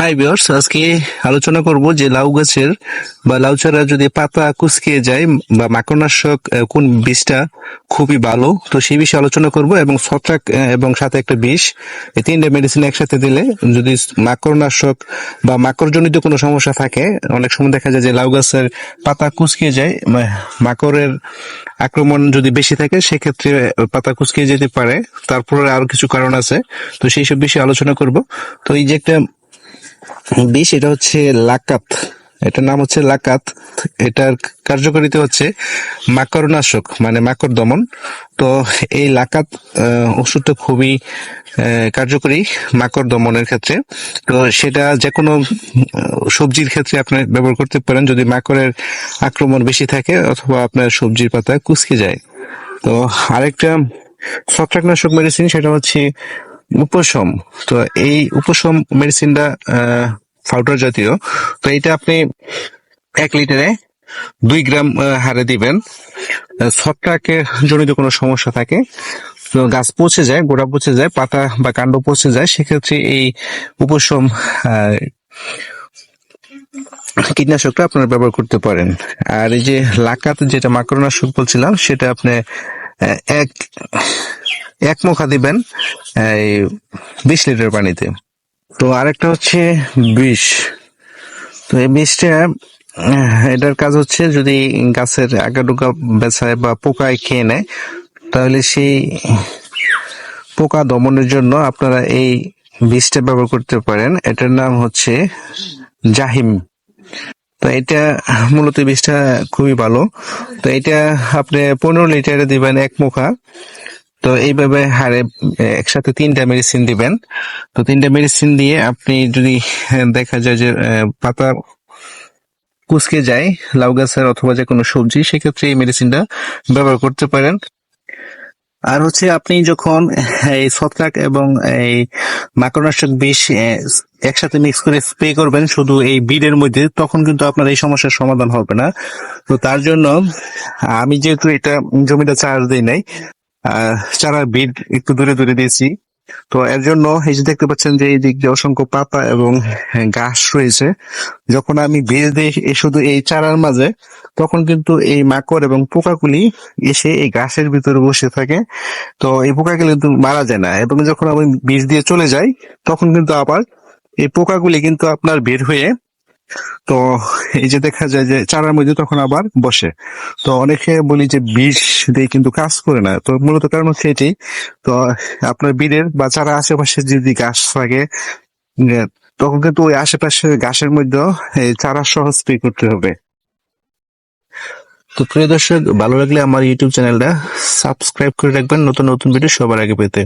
High বিয়ার্স আজকে আলোচনা করব যে লাউ গাছের বা লাউ চারা যদি পাতা কুচকিয়ে যায় বা মাকড়নাশক কোন বিষটা খুবই ভালো, তো সেই বিষয়ে আলোচনা করব এবং ছত্রাক এবং সাথে একটা বিষ। এই তিনটা মেডিসিন একসাথে দিলে যদি মাকড়নাশক বা মাকড়জনিত কোনো সমস্যা থাকে, অনেক সময় দেখা যায় যে লাউ গাছের পাতা কুচকিয়ে যায় মাকড়ের আক্রমণ যদি বেশি থাকে, সেক্ষেত্রে পাতা কুচকিয়ে যেতে পারে। তারপরে আরও কিছু কারণ আছে, তো সেই সব বিষয়ে আলোচনা করব। তো এই যে একটা বিষ এটা হচ্ছে লাকাত। এটার নাম হচ্ছে লাকাত। এটার কার্যকারিতা হচ্ছে মাকড়নাশক মানে মাকড় দমন। তো এই লাকাত ওষুধটা খুবই কার্যকরী মাকড় দমনের ক্ষেত্রে। তো সেটা যে কোনো সবজির ক্ষেত্রে আপনি ব্যবহার করতে পারেন। যদি মাকড়ের আক্রমণ বেশি থাকে অথবা আপনার সবজির পাতা কুচকে যায়। তো আরেকটা ছত্রাকনাশক মেডিসিন সেটা হচ্ছে উপশম। তো এই উপশম মেডিসিনটা পাউডার জাতীয়। তো এটা আপনি এক লিটারে দুই গ্রাম হারে দিবেন। ছত্রাকের জনিত কোনো সমস্যা থাকে, তো গাছ পচে যায়, গোড়া পচে যায়, পাতা বা কাণ্ড পচে যায়, সেক্ষেত্রে এই উপশম কীটনাশকটা আপনারা ব্যবহার করতে পারেন। আর এই যে লাকাত যেটা মাকড়নাশক বলছিলাম, সেটা আপনি এক এক মুখা দিবেন, এই বিশ লিটার পানিতে। তো আরেকটা হচ্ছে বিষ। তো এই বিষটা এটার কাজ হচ্ছে যদি গাছের আগাডোকা বেছায় বা পোকায় খেয়ে নেয়, তাহলে সেই পোকা দমনের জন্য আপনারা এই বিষটা ব্যবহার করতে পারেন। এটার নাম হচ্ছে জাহিম। তো এটা মূলত বীজটা খুবই ভালো। তো এটা আপনি পনেরো লিটারে দিবেন এক মুখা। তো এইভাবে হারে একসাথে তিনটা মেডিসিন দিবেন। তো তিনটা মেডিসিন দিয়ে আপনি যদি দেখা যায় যে পাতা কুচকে যায়, লাউ গাছের অথবা যে কোনো সবজি, সেক্ষেত্রে এই মেডিসিনটা ব্যবহার করতে পারেন। আর হচ্ছে আপনি যখন এই ছত্রাক এবং এই মাকড়নাশক বিষ একসাথে মিক্স করে স্প্রে করবেন শুধু এই বিডের মধ্যে, তখন কিন্তু আপনার এই সমস্যার সমাধান হবে না। তো তার জন্য আমি যেহেতু এটা জমিটা চার্জ দিই নাই চারা বিড একটু দূরে দূরে দিয়েছি। তো এর জন্য এই যে দেখতে পাচ্ছেন যে এই দিক দিয়ে অসংখ্য পাতা এবং ঘাস রয়েছে। যখন আমি বীজ দিই শুধু এই চারার মাঝে, তখন কিন্তু এই মাকড় এবং পোকাগুলি এসে এই ঘাসের ভিতরে বসে থাকে। তো এই পোকাগুলি কিন্তু মারা যায় না এবং যখন আমি বীজ দিয়ে চলে যাই, তখন কিন্তু আবার এই পোকাগুলি কিন্তু আপনার বের হয়ে তো এই যে দেখা যায় যে চারার মধ্যে তখন আবার বসে। তো অনেকে বলি যে বিষ দিয়ে কিন্তু কাজ করে না। তো মূলত কারণ হচ্ছে এটি, তো আপনার বীরের বা চারা আশেপাশে যদি গাছ থাকে তখন কিন্তু ওই আশেপাশে গাছের মধ্যে এই চারা সহ স্প্রে করতে হবে। তো প্রিয় দর্শক, ভালো লাগলে আমার ইউটিউব চ্যানেলটা সাবস্ক্রাইব করে রাখবেন। নতুন নতুন ভিডিও সবার আগে পেতে।